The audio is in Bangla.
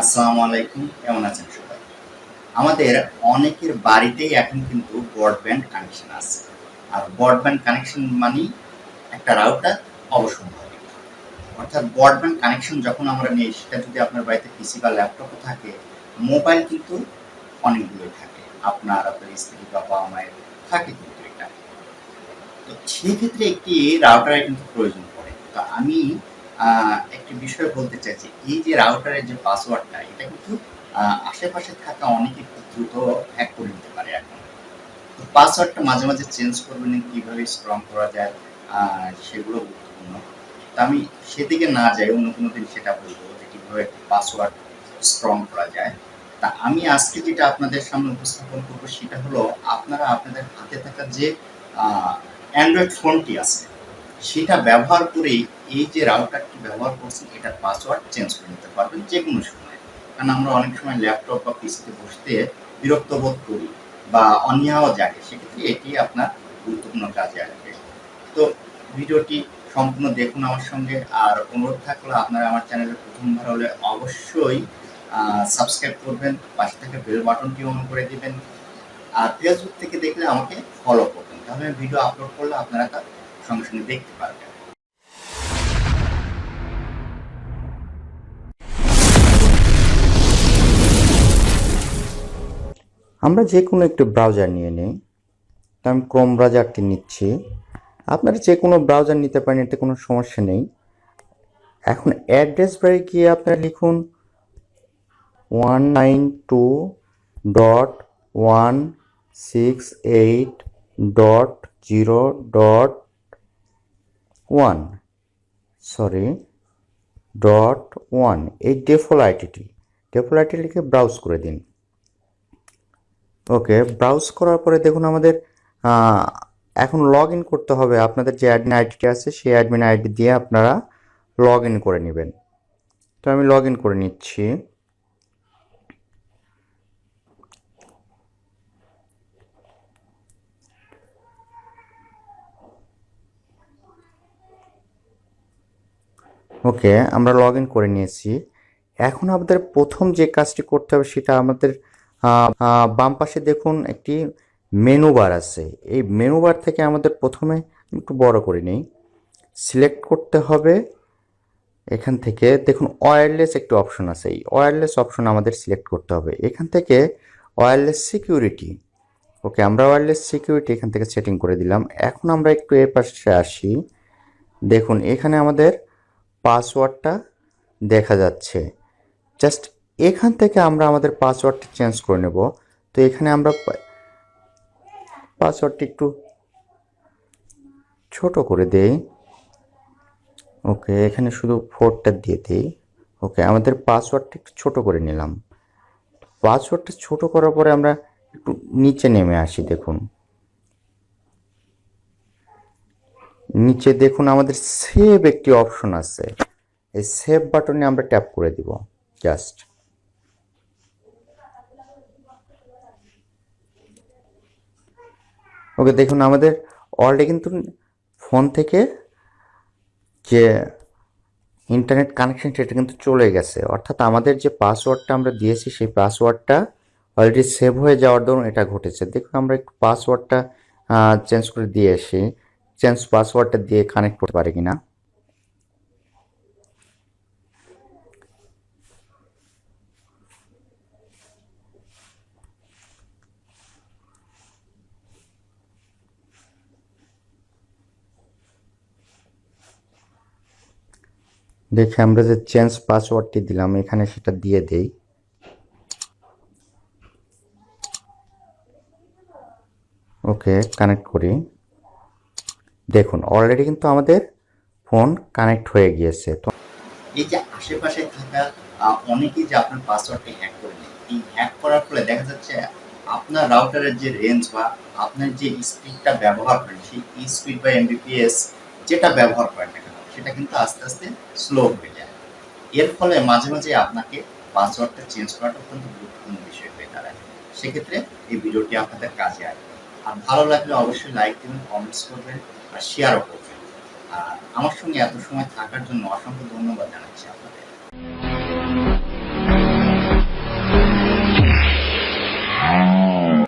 আসসালামু আলাইকুম, কেমন আছেন সবাই? আমাদের অনেকের বাড়িতেই এখন কিন্তু ব্রডব্যান্ড কানেকশন আছে। আর ব্রডব্যান্ড কানেকশন মানে একটা রাউটার অবশ্যম্ভাবী অর্থাৎ ব্রডব্যান্ড কানেকশন যখন আমরা নিই, সেটা যদি আপনার বাড়িতে পিসি বা ল্যাপটপও থাকে মোবাইল কিন্তু অনেকগুলোই থাকে। আপনার আপনার স্ত্রী, বাবা, মায়ের থাকে কিন্তু এটা। তো সেক্ষেত্রে একটি রাউটারের কিন্তু প্রয়োজন পড়ে। তো আমি একটি বিষয় বলতে চাইছি এই যে রাউটারের যে পাসওয়ার্ডটা এটা কিন্তু আশেপাশে থাকা অনেকে খুব দ্রুত হ্যাক করে নিতে পারে এখন। তো পাসওয়ার্ডটা মাঝে মাঝে চেঞ্জ করবেন কীভাবে স্ট্রং করা যায় সেগুলো গুরুত্বপূর্ণ। তো আমি সেদিকে না যাই, অন্য কোনো দিন সেটা বলব যে কীভাবে পাসওয়ার্ড স্ট্রং করা যায়। তা আমি আজকে যেটা আপনাদের সামনে উপস্থাপন করব সেটা হলো, আপনারা আপনাদের হাতে থাকা যে অ্যান্ড্রয়েড ফোনটি আছে সেটা ব্যবহার করেই এই যে রাউটারটি ব্যবহার করছেন, এটার পাসওয়ার্ড চেঞ্জ করে নিতে পারবেন যে কোনো সময়। কারণ আমরা অনেক সময় ল্যাপটপ বা পিসিতে বসতে বিরক্ত বোধ করি বা অনীহাও জাগে, সেক্ষেত্রে এটি আপনার গুরুত্বপূর্ণ কাজে আসবে। তো ভিডিওটি সম্পূর্ণ দেখুন আমার সঙ্গে, আর অনুরোধ থাকলে আপনারা আমার চ্যানেলে প্রথমবার হলে অবশ্যই সাবস্ক্রাইব করবেন, পাশে থেকে বেল বাটনটি অন করে দিবেন, আর ফেসবুক থেকে দেখলে আমাকে ফলো করবেন। তাহলে ভিডিও আপলোড করলে আপনারা তার সঙ্গে সঙ্গে দেখতে পারবেন আমরা যে কোনো একটি ব্রাউজার নিয়ে নিই। তো আমি ক্রোম ব্রাউজারটি নিচ্ছি। আপনারা যে কোনো ব্রাউজার নিতে পারেন, এতে কোনো সমস্যা নেই। এখন অ্যাড্রেস বারে গিয়ে আপনারা লিখুন one nine two dot one six eight dot zero dot one sorry dot one এই ডেফল আইটিটি ডেফল আইটি লিখে ব্রাউজ করে দিন। ওকে ব্রাউজ করার পরে দেখুন আমাদের এখন লগ ইন করতে হবে। আপনাদের যে অ্যাডমিন আইডিটি আছে, সেই অ্যাডমিন আইডি দিয়ে আপনারা লগ ইন করে নেবেন। তো আমি লগ ইন করে নিচ্ছি। ওকে, আমরা লগ ইন করে নিয়েছি। এখন আমাদের প্রথম যে কাজটি করতে হবে সেটা আমাদের বাম পাশে দেখুন একটি মেনু বার আছে। এই মেনু বার থেকে আমাদের প্রথমে একটু বড় করে নিই। সিলেক্ট করতে হবে। এখান থেকে দেখুন ওয়্যারলেস একটি অপশন আছে। এই ওয়্যারলেস অপশন আমাদের সিলেক্ট করতে হবে। এখান থেকে ওয়্যারলেস সিকিউরিটি ওকে, আমরা ওয়্যারলেস সিকিউরিটি এখান থেকে সেটিং করে দিলাম। এখন আমরা একটু এ পাশে আসি। দেখুন, এখানে আমাদের পাসওয়ার্ডটা দেখা যাচ্ছে। জাস্ট এখান থেকে আমরা আমাদের পাসওয়ার্ডটা চেঞ্জ করে নেব। তো এখানে আমরা পাসওয়ার্ডটি একটু ছোট করে দেই। ওকে, এখানে শুধু ফোরটা দিয়ে দিই। ওকে, আমাদের পাসওয়ার্ডটি একটু ছোট করে নিলাম। পাসওয়ার্ডটা ছোট করার পরে আমরা একটু নিচে নেমে আসি, দেখুন। নিচে দেখুন আমাদের সেভ একটি অপশন আছে। এই সেভ বাটনে আমরা ট্যাপ করে দিব জাস্ট ওকে, দেখুন আমাদের অলরেডি কিন্তু ফোন থেকে যে ইন্টারনেট কানেকশন সেটা কিন্তু চলে গেছে। অর্থাৎ আমাদের যে পাসওয়ার্ডটা আমরা দিয়েছি, সেই পাসওয়ার্ডটা অলরেডি সেভ হয়ে যাওয়ার দরুন এটা ঘটেছে। দেখুন আমরা একটু পাসওয়ার্ডটা চেঞ্জ করে দিয়ে আসি। চেঞ্জ পাসওয়ার্ডটা দিয়ে কানেক্ট করতে পারি কিনা? দেখে আমরা যে চেঞ্জ পাসওয়ার্ডটি দিলাম, এখানে সেটা দিয়ে দেই। ওকে কানেক্ট করি। দেখুন অলরেডি কিন্তু আমাদের ফোন কানেক্ট হয়ে গিয়েছে। তো এই যে আশেপাশে থাকা অনেকেই যে আপনার পাসওয়ার্ডটি হ্যাক করে নেয়, এই হ্যাক করার ফলে দেখা যাচ্ছে আপনার রাউটারের যে রেঞ্জ বা আপনার যে স্পিডটা ব্যবহার করেন, সেই স্পিড বা এমবিপিএস যেটা ব্যবহার করেন না কেন, সেটা কিন্তু আস্তে আস্তে স্লো হয়ে যায়। এর ফলে মাঝে মাঝে আপনাকে পাসওয়ার্ডটা চেঞ্জ করাটা অত্যন্ত গুরুত্বপূর্ণ বিষয় হয়ে দাঁড়ায়। সেক্ষেত্রে এই ভিডিওটি আপনাদের কাজে আসবে। আর ভালো লাগলে অবশ্যই লাইক দেবেন কমেন্টস করবেন। আপনারা শেয়ারও করবেন। আর আমার সঙ্গে এত সময় থাকার জন্য অসংখ্য ধন্যবাদ জানাচ্ছি আপনাদের।